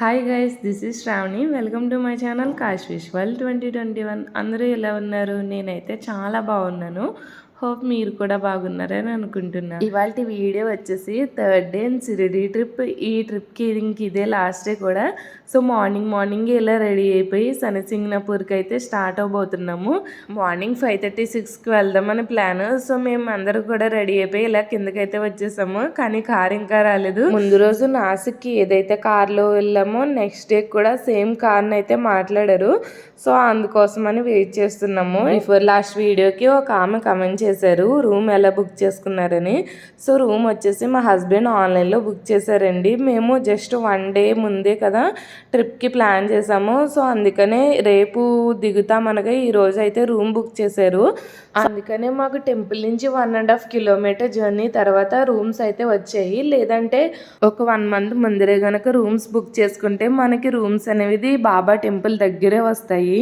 Hi guys this is Shravani welcome to my channel cache విశ్వల్ twenty twenty one అందరూ ఎలా ఉన్నారు? నేనైతే చాలా బాగున్నాను. హోప్ మీరు కూడా బాగున్నారని అనుకుంటున్నాను ఇవాళ వీడియో వచ్చేసి third day and Shirdi trip. ఈ ట్రిప్కి ఇంక ఇదే లాస్ట్ డే కూడా. సో మార్నింగ్ మార్నింగ్ ఇలా రెడీ అయిపోయి శనిసింగ్నాపూర్కి అయితే స్టార్ట్ అవబోతున్నాము. మార్నింగ్ ఫైవ్ థర్టీ సిక్స్కి వెళ్దామని ప్లాన్. సో మేము అందరూ కూడా రెడీ అయిపోయి ఇలా కిందకైతే వచ్చేసాము. కానీ కార్ ఇంకా రాలేదు. ముందు రోజు నాసిక్కి ఏదైతే కార్లో వెళ్ళామో నెక్స్ట్ డే కూడా సేమ్ కార్ని అయితే మాట్లాడారు. సో అందుకోసమని వెయిట్ చేస్తున్నాము. బిఫోర్ లాస్ట్ వీడియోకి ఒక ఆమె కమెంట్ చేశారు. రూమ్ ఎలా బుక్ చేసుకున్నారని. సో రూమ్ వచ్చేసి మా హస్బెండ్ ఆన్లైన్లో బుక్ చేశారండి. మేము జస్ట్ వన్ డే ముందే కదా ట్రిప్కి ప్లాన్ చేసాము సో అందుకనే రేపు దిగుతామనగా ఈరోజు అయితే రూమ్ బుక్ చేశారు. అందుకనే మాకు టెంపుల్ నుంచి one and half kilometre journey తర్వాత రూమ్స్ అయితే వచ్చాయి. లేదంటే ఒక వన్ మంత్ ముందరే కనుక రూమ్స్ బుక్ చేసుకుంటే మనకి రూమ్స్ అనేవి బాబా టెంపుల్ దగ్గరే వస్తాయి.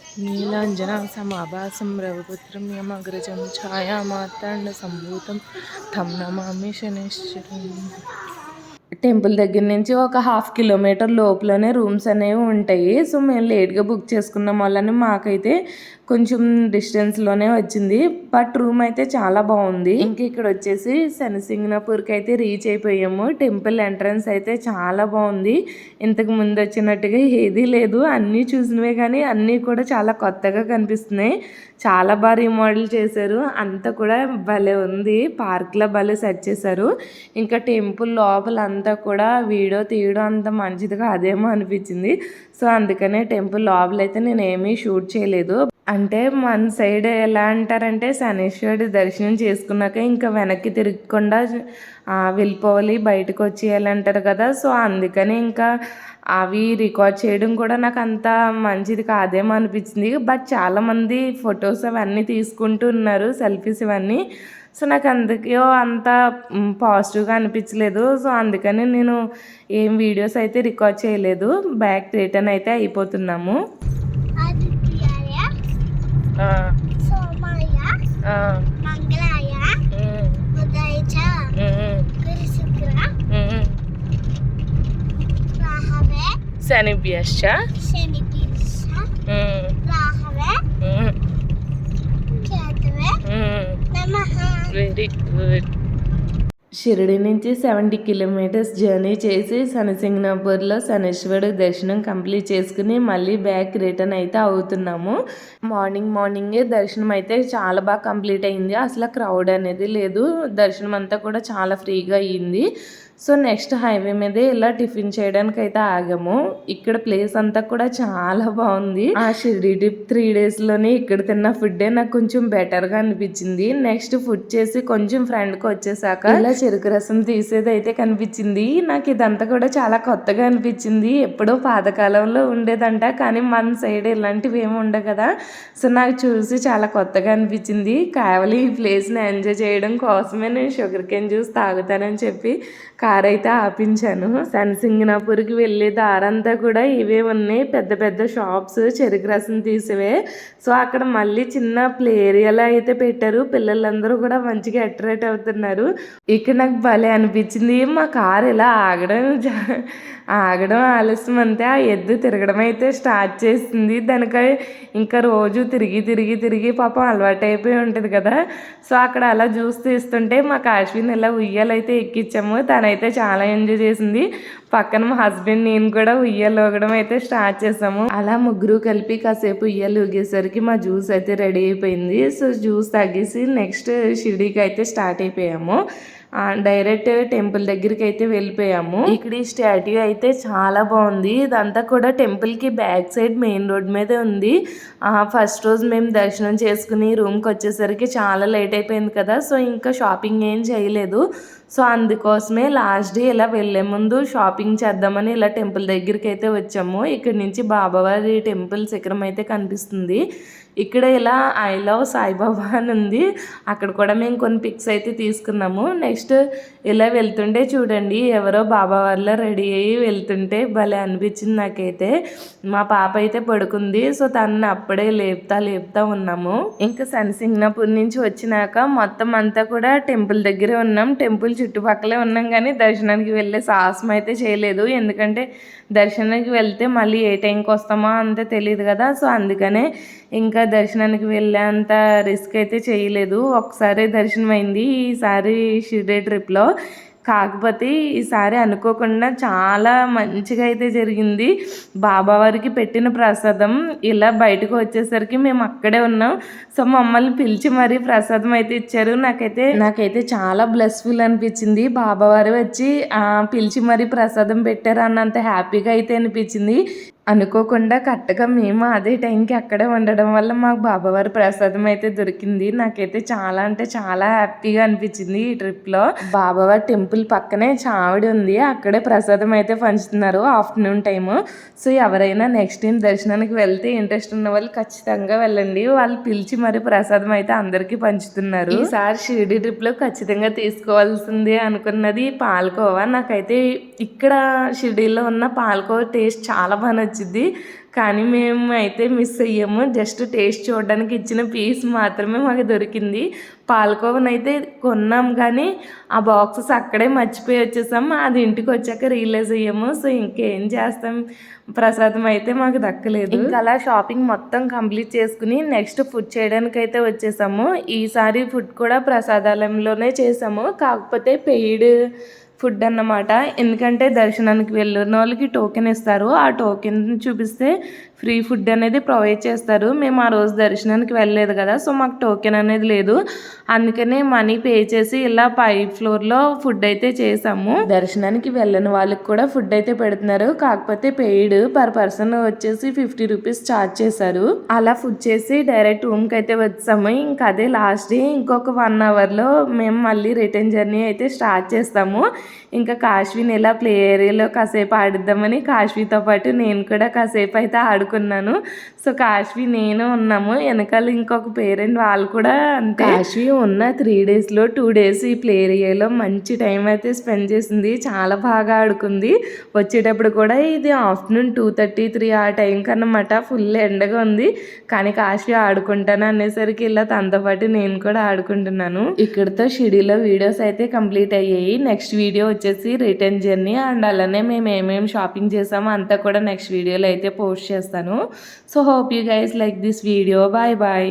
నీలాంజన సమాభాసం రవిపుత్రం యమగ్రజం ఛాయామాతాండ సంభూతం తం నమామి శనేశ్వరం టెంపుల్ దగ్గర నుంచి ఒక హాఫ్ కిలోమీటర్ లోపలనే రూమ్స్ అనేవి ఉంటాయి. సో మేము లేట్గా బుక్ చేసుకున్నాం వల్లనే మాకైతే కొంచెం డిస్టెన్స్లోనే వచ్చింది. బట్ రూమ్ అయితే చాలా బాగుంది. ఇంక ఇక్కడ వచ్చేసి శనిసింగ్నాపూర్కి అయితే రీచ్ అయిపోయాము. టెంపుల్ ఎంట్రన్స్ అయితే చాలా బాగుంది. ఇంతకు ముందు వచ్చినట్టుగా ఏదీ లేదు. అన్నీ చూసినవే కానీ అన్నీ కూడా చాలా కొత్తగా కనిపిస్తున్నాయి. చాలా బాగా రీమోడల్ చేశారు. అంతా కూడా భలే ఉంది. పార్క్లో భలే సెట్ చేశారు. ఇంకా టెంపుల్ లోపల అంతా కూడా వీడియో తీయడం అంత మంచిదిగా అదేమో అనిపించింది. సో అందుకనే టెంపుల్ లోపల అయితే నేను ఏమీ షూట్ చేయలేదు. అంటే మన సైడ్ ఎలా అంటారంటే శనీశ్వరుడి దర్శనం చేసుకున్నాక ఇంకా వెనక్కి తిరగకుండా వెళ్ళిపోవాలి బయటకు వచ్చేయాలి అంటారు కదా. సో అందుకని ఇంకా అవి రికార్డ్ చేయడం కూడా నాకు అంత మంచిది కాదేమో అనిపించింది బట్ చాలామంది ఫొటోస్ అవన్నీ తీసుకుంటూ ఉన్నారు సెల్ఫీస్ ఇవన్నీ. సో నాకు అందుకే అంత పాజిటివ్గా అనిపించలేదు. సో అందుకని నేను ఏం వీడియోస్ అయితే రికార్డ్ చేయలేదు. బ్యాక్ రిటర్న్ అయితే అయిపోతున్నాము. సోమయ్య మంగళాయ ఉదయచ గురుశుక్ర రాహవే శనిభ్యశ్చ శనిపిష రాహవే కేతవే నమః వెరీ గుడ్ షిరిడి నుంచి సెవెంటీ కిలోమీటర్స్ జర్నీ చేసి శనిసింగ్నాపూర్లో శనేశ్వరుడు దర్శనం కంప్లీట్ చేసుకుని మళ్ళీ బ్యాక్ రిటర్న్ అయితే అవుతున్నాము. మార్నింగ్ మార్నింగే దర్శనం అయితే చాలా బాగా కంప్లీట్ అయింది. అసలు క్రౌడ్ అనేది లేదు. దర్శనం అంతా కూడా చాలా ఫ్రీగా అయ్యింది సో నెక్స్ట్ హైవే మీదే ఇలా టిఫిన్ చేయడానికి అయితే ఆగాము. ఇక్కడ ప్లేస్ అంతా కూడా చాలా బాగుంది. ఆ షిరిడి ట్రిప్ త్రీ డేస్లోనే ఇక్కడ తిన్న ఫుడ్డే నాకు కొంచెం బెటర్గా అనిపించింది. నెక్స్ట్ ఫుడ్ చేసి కొంచెం ఫ్రెండ్కి వచ్చేసాక ఇలా చెరుకు రసం తీసేది అయితే కనిపించింది. నాకు ఇదంతా కూడా చాలా కొత్తగా అనిపించింది. ఎప్పుడో పాతకాలంలో ఉండేదంట కానీ మన సైడ్ ఇలాంటివి ఏమి ఉండవు కదా. సో నాకు చూసి చాలా కొత్తగా అనిపించింది. కేవలం ఈ ప్లేస్ని ఎంజాయ్ చేయడం కోసమే నేను షుగర్ కేన్ జ్యూస్ తాగుతానని చెప్పి కార్ అయితే ఆపించాను. సన్సింగనాపూర్కి వెళ్ళే దారంతా కూడా ఇవే ఉన్నాయి. పెద్ద పెద్ద షాప్స్ చెరుకు రసం తీసివే. సో అక్కడ మళ్ళీ చిన్న ప్లే ఏరియాలో అయితే పెట్టారు. పిల్లలందరూ కూడా మంచిగా అట్రాక్ట్ అవుతున్నారు. ఇక్కడ నాకు భలే అనిపించింది. మా కార్ ఇలా ఆగడం ఆగడం ఆలస్యం అంతే. ఆ ఎద్దు తిరగడం అయితే స్టార్ట్ చేసింది. దానికి ఇంకా రోజు తిరిగి తిరిగి తిరిగి పాపం అలవాటు అయిపోయి ఉంటుంది కదా. సో అక్కడ అలా జ్యూస్ తీస్తుంటే మా కాశ్మీర్ ఇలా ఉయ్యాలైతే ఎక్కించాము తనైతే చాలా ఎంజాయ్ చేసింది. పక్కన మా హస్బెండ్ నేను కూడా ఉయ్యాలు ఊగడం అయితే స్టార్ట్ చేసాము. అలా ముగ్గురు కలిపి కాసేపు ఉయ్యాలు ఊగేసరికి మా జ్యూస్ అయితే రెడీ అయిపోయింది. సో జ్యూస్ తగ్గేసి నెక్స్ట్ షిరిడీకి అయితే స్టార్ట్ అయిపోయాము. డైరెక్ట్ టెంపుల్ దగ్గరికి అయితే వెళ్ళిపోయాము. ఇక్కడ ఈ స్టాట్యూ అయితే చాలా బాగుంది. ఇదంతా కూడా టెంపుల్కి బ్యాక్ సైడ్ మెయిన్ రోడ్ మీదే ఉంది. ఫస్ట్ రోజు మేము దర్శనం చేసుకుని రూమ్కి వచ్చేసరికి చాలా లేట్ అయిపోయింది కదా. సో ఇంకా షాపింగ్ ఏం చేయలేదు. సో అందుకోసమే లాస్ట్ డే ఇలా వెళ్ళే ముందు షాపింగ్ చేద్దామని ఇలా టెంపుల్ దగ్గరికి అయితే వచ్చాము. ఇక్కడ నుంచి బాబావారి టెంపుల్ శిఖరం అయితే కనిపిస్తుంది. ఇక్కడ ఇలా ఐ లవ్ సాయిబాబా అని ఉంది. అక్కడ కూడా మేము కొన్ని పిక్స్ అయితే తీసుకున్నాము. నెక్స్ట్ ఇలా వెళ్తుంటే చూడండి ఎవరో బాబా వాళ్ళ రెడీ అయ్యి వెళ్తుంటే భలే అనిపించింది నాకైతే. మా పాప అయితే పడుకుంది సో తనని అప్పుడే లేపుతా లేపుతా ఉన్నాము. ఇంకా సన్సింగ్నాపూర్ నుంచి వచ్చినాక మొత్తం అంతా కూడా టెంపుల్ దగ్గరే ఉన్నాం. టెంపుల్ చుట్టుపక్కలే ఉన్నాం కానీ దర్శనానికి వెళ్ళే సాహసం అయితే చేయలేదు. ఎందుకంటే దర్శనానికి వెళ్తే మళ్ళీ ఏ టైంకి వస్తామో అంతే తెలియదు కదా. సో అందుకనే ఇంకా దర్శనానికి వెళ్ళేంత రిస్క్ అయితే చేయలేదు. ఒకసారి దర్శనం అయింది ఈసారి షిరిడే ట్రిప్లో కాకపోతే ఈసారి అనుకోకుండా చాలా మంచిగా అయితే జరిగింది. బాబావారికి పెట్టిన ప్రసాదం ఇలా బయటకు వచ్చేసరికి మేము అక్కడే ఉన్నాం. సో మమ్మల్ని పిలిచి మరీ ప్రసాదం అయితే ఇచ్చారు. నాకైతే నాకైతే చాలా బ్లెస్ఫుల్ అనిపించింది. బాబావారు వచ్చి పిలిచి మరీ ప్రసాదం పెట్టారు అన్నంత హ్యాపీగా అయితే అనిపించింది. అనుకోకుండా కరెక్ట్గా మేము అదే టైంకి అక్కడే ఉండడం వల్ల మాకు బాబావారి ప్రసాదం అయితే దొరికింది. నాకైతే చాలా అంటే చాలా హ్యాపీగా అనిపించింది ఈ ట్రిప్లో. బాబావారి టెంపుల్ పక్కనే చావిడి ఉంది. అక్కడే ప్రసాదం అయితే పంచుతున్నారు ఆఫ్టర్నూన్ టైము. సో ఎవరైనా నెక్స్ట్ టైం దర్శనానికి వెళ్తే ఇంట్రెస్ట్ ఉన్న వాళ్ళు ఖచ్చితంగా వెళ్ళండి. వాళ్ళు పిలిచి మరి ప్రసాదం అయితే అందరికీ పంచుతున్నారు. ఈసారి షిరిడి ట్రిప్లో ఖచ్చితంగా తీసుకోవాల్సింది అనుకున్నది పాలకోవా? నాకైతే ఇక్కడ షిరిడీలో ఉన్న పాలకోవా టేస్ట్ చాలా బాగా నచ్చింది కానీ మేము అయితే మిస్ అయ్యాము. జస్ట్ టేస్ట్ చూడడానికి ఇచ్చిన పీస్ మాత్రమే మాకు దొరికింది. పాలకోవనైతే కొన్నాం కానీ ఆ బాక్సెస్ అక్కడే మర్చిపోయి వచ్చేసాం. అది ఇంటికి వచ్చాక రియలైజ్ అయ్యాము. సో ఇంకేం చేస్తాం? ప్రసాదం అయితే మాకు దక్కలేదు. ఇంకా అలా షాపింగ్ మొత్తం కంప్లీట్ చేసుకుని నెక్స్ట్ ఫుడ్ చేయడానికి అయితే వచ్చేసాము. ఈసారి ఫుడ్ కూడా ప్రసాదాలయంలోనే చేసాము. కాకపోతే పెయిడ్ ఫుడ్ అన్నమాట. ఎందుకంటే దర్శనానికి వెళ్ళిన వాళ్ళకి టోకెన్ ఇస్తారు. ఆ టోకెన్ చూపిస్తే ఫ్రీ ఫుడ్ అనేది ప్రొవైడ్ చేస్తారు. మేము ఆ రోజు దర్శనానికి వెళ్ళలేదు కదా సో మాకు టోకెన్ అనేది లేదు. అందుకనే మనీ పే చేసి ఇలా పై ఫ్లోర్లో ఫుడ్ అయితే చేసాము. దర్శనానికి వెళ్ళని వాళ్ళకి కూడా ఫుడ్ అయితే పెడుతున్నారు. కాకపోతే పెయిడ్ పర్ పర్సన్ వచ్చేసి ఫిఫ్టీ రూపీస్ ఛార్జ్ చేశారు. అలా ఫుడ్ చేసి డైరెక్ట్ రూమ్కి అయితే వచ్చాము. ఇంకా అదే లాస్ట్ డే ఇంకొక వన్ అవర్లో మేము మళ్ళీ రిటర్న్ జర్నీ అయితే స్టార్ట్ చేస్తాము. ఇంకా కాశ్వీని ఇలా ప్లే ఏరియాలో కాసేపు ఆడిద్దామని కాశ్వీతో పాటు నేను కూడా కాసేపు అయితే ఆడు ఆడుకున్నాను సో కాశ్వీ నేను ఉన్నాము. వెనకాల ఇంకొక పేరెంట్ వాళ్ళు కూడా అంతే. కాశ్వీ ఉన్న త్రీ డేస్లో టూ డేస్ ఈ ప్లే ఏరియాలో మంచి టైం అయితే స్పెండ్ చేసింది. చాలా బాగా ఆడుకుంది. వచ్చేటప్పుడు కూడా ఇది ఆఫ్టర్నూన్ టూ థర్టీ త్రీ ఆ టైంకి అన్నమాట ఫుల్ ఎండగా ఉంది. కానీ కాశ్వీ ఆడుకుంటాను అనేసరికి ఇలా తనతో పాటు నేను కూడా ఆడుకుంటున్నాను. ఇక్కడతో షిడీలో వీడియోస్ అయితే కంప్లీట్ అయ్యాయి. నెక్స్ట్ వీడియో వచ్చేసి రిటర్న్ జర్నీ అండ్ అలానే మేము ఏమేమి షాపింగ్ చేసామో అంతా కూడా నెక్స్ట్ వీడియోలో అయితే పోస్ట్ చేస్తాను so hope you guys like this video bye bye